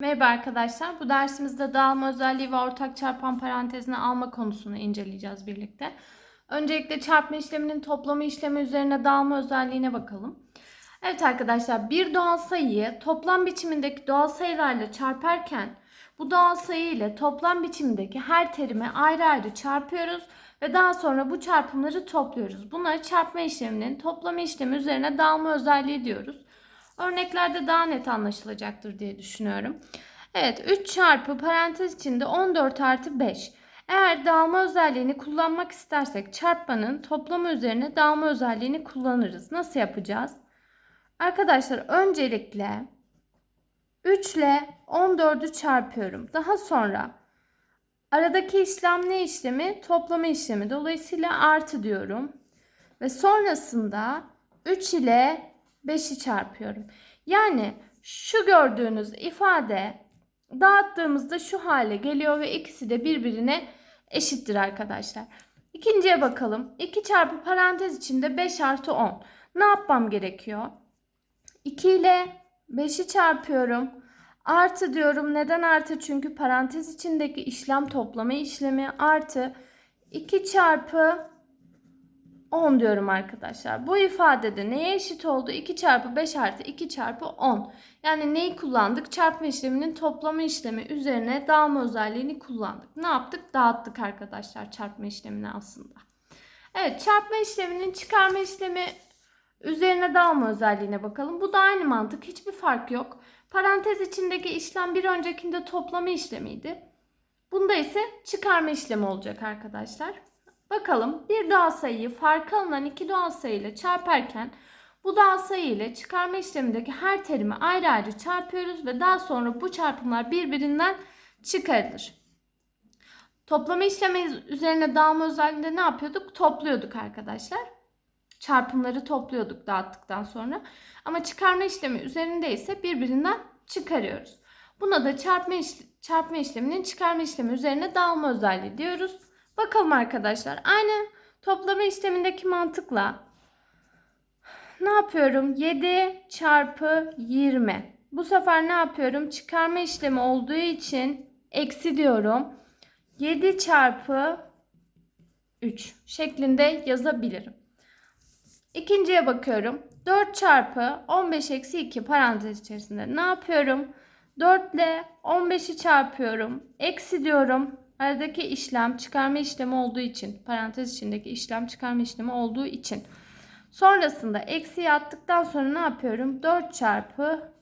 Merhaba arkadaşlar. Bu dersimizde dağılma özelliği ve ortak çarpan parantezini alma konusunu inceleyeceğiz birlikte. Öncelikle çarpma işleminin toplama işlemi üzerine dağılma özelliğine bakalım. Evet arkadaşlar bir doğal sayıyı toplam biçimindeki doğal sayılarla çarparken bu doğal sayı ile toplam biçimindeki her terimi ayrı ayrı çarpıyoruz ve daha sonra bu çarpımları topluyoruz. Bunları çarpma işleminin toplama işlemi üzerine dağılma özelliği diyoruz. Örneklerde daha net anlaşılacaktır diye düşünüyorum. Evet 3 çarpı parantez içinde 14 artı 5. Eğer dağılma özelliğini kullanmak istersek çarpmanın toplamı üzerine dağılma özelliğini kullanırız. Nasıl yapacağız? Arkadaşlar öncelikle 3 ile 14'ü çarpıyorum. Daha sonra aradaki işlem ne işlemi? Toplama işlemi. Dolayısıyla artı diyorum. Ve sonrasında 3 ile 5'i çarpıyorum. Yani şu gördüğünüz ifade dağıttığımızda şu hale geliyor ve ikisi de birbirine eşittir arkadaşlar. İkinciye bakalım. 2 çarpı parantez içinde 5 artı 10. Ne yapmam gerekiyor? 2 ile 5'i çarpıyorum. Artı diyorum. Neden artı? Çünkü parantez içindeki işlem toplama işlemi artı 2 çarpı 10 diyorum arkadaşlar. Bu ifadede neye eşit oldu? 2 çarpı 5 artı 2 çarpı 10. Yani neyi kullandık? Çarpma işleminin toplama işlemi üzerine dağılma özelliğini kullandık. Ne yaptık? Dağıttık arkadaşlar çarpma işlemini aslında. Evet çarpma işleminin çıkarma işlemi üzerine dağılma özelliğine bakalım. Bu da aynı mantık. Hiçbir fark yok. Parantez içindeki işlem bir öncekinde toplama işlemiydi. Bunda ise çıkarma işlemi olacak arkadaşlar. Bakalım bir doğal sayıyı farkı alınan iki doğal sayı ile çarparken bu doğal sayı ile çıkarma işlemindeki her terimi ayrı ayrı çarpıyoruz ve daha sonra bu çarpımlar birbirinden çıkarılır. Toplama işlemi üzerine dağılma özelliğinde ne yapıyorduk? Topluyorduk arkadaşlar. Çarpımları topluyorduk dağıttıktan sonra. Ama çıkarma işlemi üzerinde ise birbirinden çıkarıyoruz. Buna da çarpma, iş, çarpma işleminin çıkarma işlemi üzerine dağılma özelliği diyoruz. Bakalım arkadaşlar. Aynı toplama işlemindeki mantıkla ne yapıyorum? 7 çarpı 20. Bu sefer ne yapıyorum? Çıkarma işlemi olduğu için eksi diyorum. 7 çarpı 3 şeklinde yazabilirim. İkinciye bakıyorum. 4 çarpı 15 eksi 2 parantez içerisinde ne yapıyorum? 4 ile 15'i çarpıyorum. Eksi diyorum. Aradaki işlem çıkarma işlemi olduğu için parantez içindeki işlem çıkarma işlemi olduğu için sonrasında eksiye attıktan sonra ne yapıyorum? 4 çarpı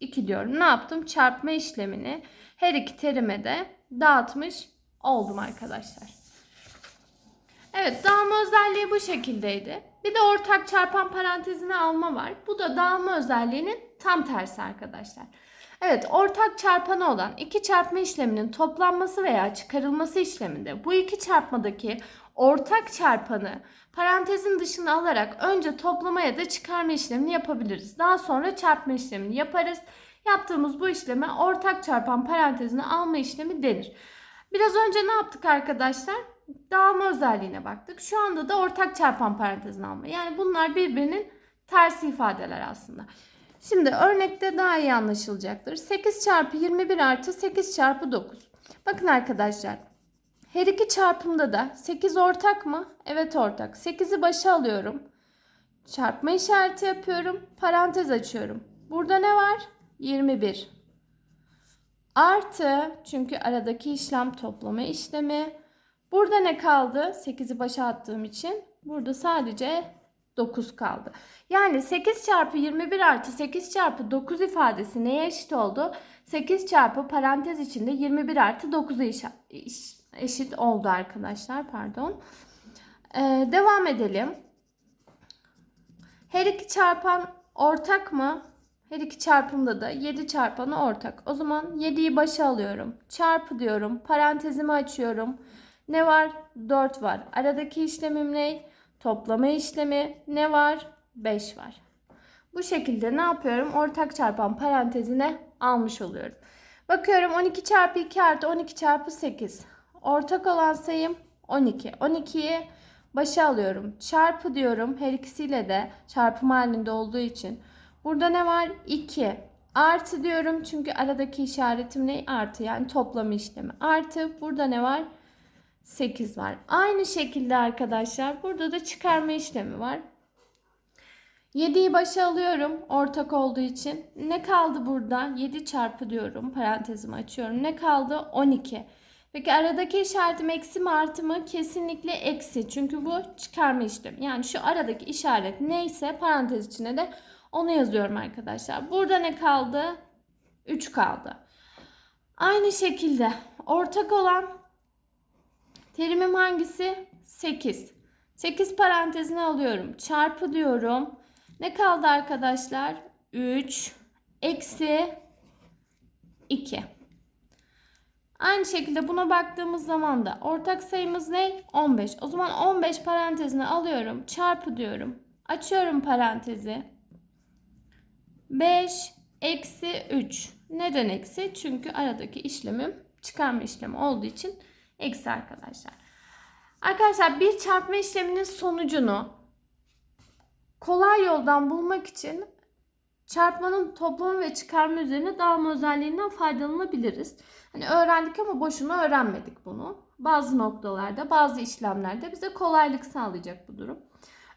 2 diyorum. Ne yaptım? Çarpma işlemini her iki terime de dağıtmış oldum arkadaşlar. Evet dağılma özelliği bu şekildeydi. Bir de ortak çarpan parantezini alma var. Bu da dağılma özelliğinin tam tersi arkadaşlar. Evet, ortak çarpanı olan iki çarpma işleminin toplanması veya çıkarılması işleminde bu iki çarpmadaki ortak çarpanı parantezin dışına alarak önce toplama ya da çıkarma işlemini yapabiliriz. Daha sonra çarpma işlemini yaparız. Yaptığımız bu işleme ortak çarpan parantezini alma işlemi denir. Biraz önce ne yaptık arkadaşlar? Dağılma özelliğine baktık. Şu anda da ortak çarpan parantezini alma. Yani bunlar birbirinin tersi ifadeler aslında. Şimdi örnekte daha iyi anlaşılacaktır. 8 çarpı 21 artı 8 çarpı 9. Bakın arkadaşlar. Her iki çarpımda da 8 ortak mı? Evet ortak. 8'i başa alıyorum. Çarpma işareti yapıyorum. Parantez açıyorum. Burada ne var? 21. Artı çünkü aradaki işlem toplama işlemi. Burada ne kaldı? 8'i başa attığım için. Burada sadece 9 kaldı. Yani 8 çarpı 21 artı 8 çarpı 9 ifadesi neye eşit oldu? 8 çarpı parantez içinde 21 artı 9'a eşit oldu arkadaşlar. Pardon. Ee, devam edelim. Her iki çarpan ortak mı? Her iki çarpımda da 7 çarpanı ortak. O zaman 7'yi başa alıyorum. Çarpı diyorum. Parantezimi açıyorum. Ne var? 4 var. Aradaki işlemim ne? Toplama işlemi ne var? 5 var. Bu şekilde ne yapıyorum? Ortak çarpan parantezine almış oluyorum. Bakıyorum 12 çarpı 2 artı 12 çarpı 8. Ortak olan sayım 12. 12'yi başa alıyorum. Çarpı diyorum. Her ikisiyle de çarpım halinde olduğu için. Burada ne var? 2. Artı diyorum çünkü aradaki işaretim ne? Artı yani toplama işlemi. Artı burada ne var? 8 var. Aynı şekilde arkadaşlar burada da çıkarma işlemi var. 7'yi başa alıyorum ortak olduğu için. Ne kaldı burada? 7 çarpı diyorum. Parantezimi açıyorum. Ne kaldı? 12. Peki aradaki işaretim eksi mi artı mı? Kesinlikle eksi. Çünkü bu çıkarma işlemi. Yani şu aradaki işaret neyse parantez içine de onu yazıyorum arkadaşlar. Burada ne kaldı? 3 kaldı. Aynı şekilde ortak olan terimim hangisi? 8. 8 parantezine alıyorum. Çarpı diyorum. Ne kaldı arkadaşlar? 3 eksi 2. Aynı şekilde buna baktığımız zaman da ortak sayımız ne? 15. O zaman 15 parantezine alıyorum. Çarpı diyorum. Açıyorum parantezi. 5 eksi 3. Neden eksi? Çünkü aradaki işlemim çıkarma işlemi olduğu için eksi arkadaşlar. Arkadaşlar bir çarpma işleminin sonucunu kolay yoldan bulmak için çarpmanın toplamı ve çıkarma üzerine dağılma özelliğinden faydalanabiliriz. Hani öğrendik ama boşuna öğrenmedik bunu. Bazı noktalarda, bazı işlemlerde bize kolaylık sağlayacak bu durum.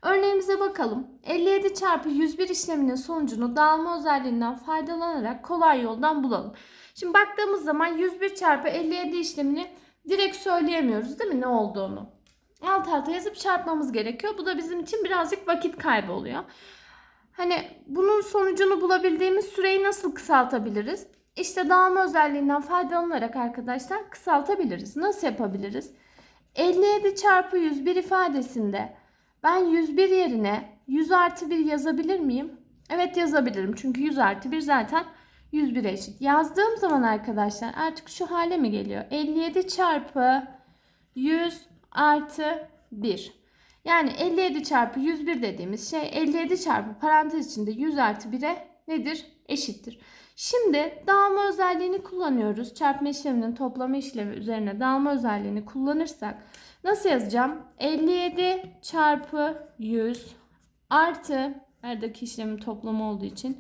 Örneğimize bakalım. 57 çarpı 101 işleminin sonucunu dağılma özelliğinden faydalanarak kolay yoldan bulalım. Şimdi baktığımız zaman 101 çarpı 57 işlemini direkt söyleyemiyoruz değil mi ne olduğunu? Alt alta yazıp çarpmamız gerekiyor. Bu da bizim için birazcık vakit kaybı oluyor. Hani bunun sonucunu bulabildiğimiz süreyi nasıl kısaltabiliriz? İşte dağılma özelliğinden faydalanarak arkadaşlar kısaltabiliriz. Nasıl yapabiliriz? 57 çarpı 101 ifadesinde ben 101 yerine 100 artı 1 yazabilir miyim? Evet yazabilirim. Çünkü 100 artı 1 zaten 101 eşit. Yazdığım zaman arkadaşlar artık şu hale mi geliyor? 57 çarpı 100 artı 1. Yani 57 çarpı 101 dediğimiz şey 57 çarpı parantez içinde 100 artı 1'e nedir? Eşittir. Şimdi dağılma özelliğini kullanıyoruz. Çarpma işleminin toplama işlemi üzerine dağılma özelliğini kullanırsak nasıl yazacağım? 57 çarpı 100 artı aradaki işlemin toplamı olduğu için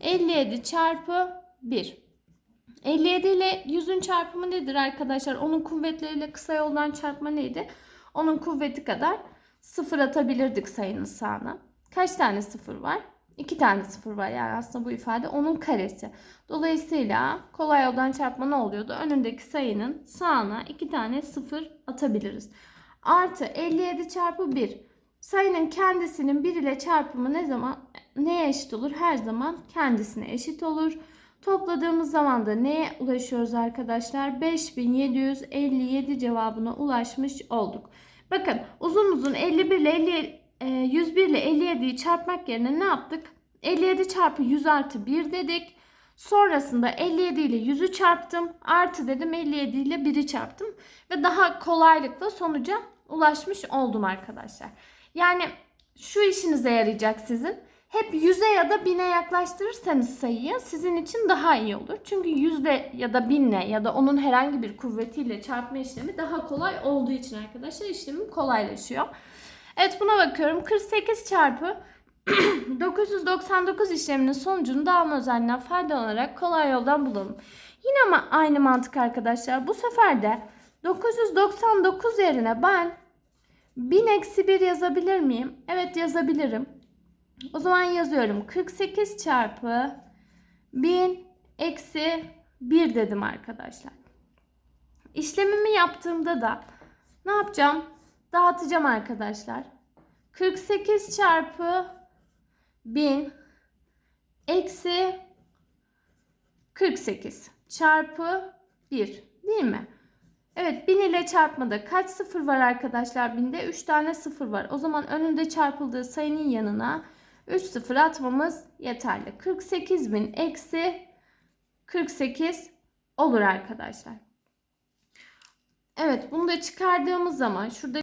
57 çarpı 1. 57 ile 100'ün çarpımı nedir arkadaşlar? Onun kuvvetleriyle kısa yoldan çarpma neydi? Onun kuvveti kadar sıfır atabilirdik sayının sağına. Kaç tane sıfır var? 2 tane sıfır var yani aslında bu ifade onun karesi. Dolayısıyla kolay yoldan çarpma ne oluyordu? Önündeki sayının sağına 2 tane sıfır atabiliriz. Artı 57 çarpı 1. Sayının kendisinin 1 ile çarpımı ne zaman neye eşit olur? Her zaman kendisine eşit olur. Topladığımız zaman da neye ulaşıyoruz arkadaşlar? 5757 cevabına ulaşmış olduk. Bakın uzun uzun 51 ile 50, e, 101 ile 57'yi çarpmak yerine ne yaptık? 57 çarpı 100 artı 1 dedik. Sonrasında 57 ile 100'ü çarptım. Artı dedim 57 ile 1'i çarptım. Ve daha kolaylıkla sonuca ulaşmış oldum arkadaşlar. Yani şu işinize yarayacak sizin. Hep 100'e ya da 1000'e yaklaştırırsanız sayıyı sizin için daha iyi olur. Çünkü yüzde ya da 1000'le ya da onun herhangi bir kuvvetiyle çarpma işlemi daha kolay olduğu için arkadaşlar işlemim kolaylaşıyor. Evet buna bakıyorum. 48 çarpı 999 işleminin sonucunu dağılma özelliğinden faydalanarak kolay yoldan bulalım. Yine ama aynı mantık arkadaşlar. Bu sefer de 999 yerine ben 1000 eksi 1 yazabilir miyim? Evet yazabilirim. O zaman yazıyorum. 48 çarpı 1000 eksi 1 dedim arkadaşlar. İşlemimi yaptığımda da ne yapacağım? Dağıtacağım arkadaşlar. 48 çarpı 1000 eksi 48 çarpı 1 değil mi? Evet 1000 ile çarpmada kaç sıfır var arkadaşlar? 1000'de 3 tane sıfır var. O zaman önünde çarpıldığı sayının yanına 3 sıfır atmamız yeterli. 48.000 eksi 48 olur arkadaşlar. Evet bunu da çıkardığımız zaman şurada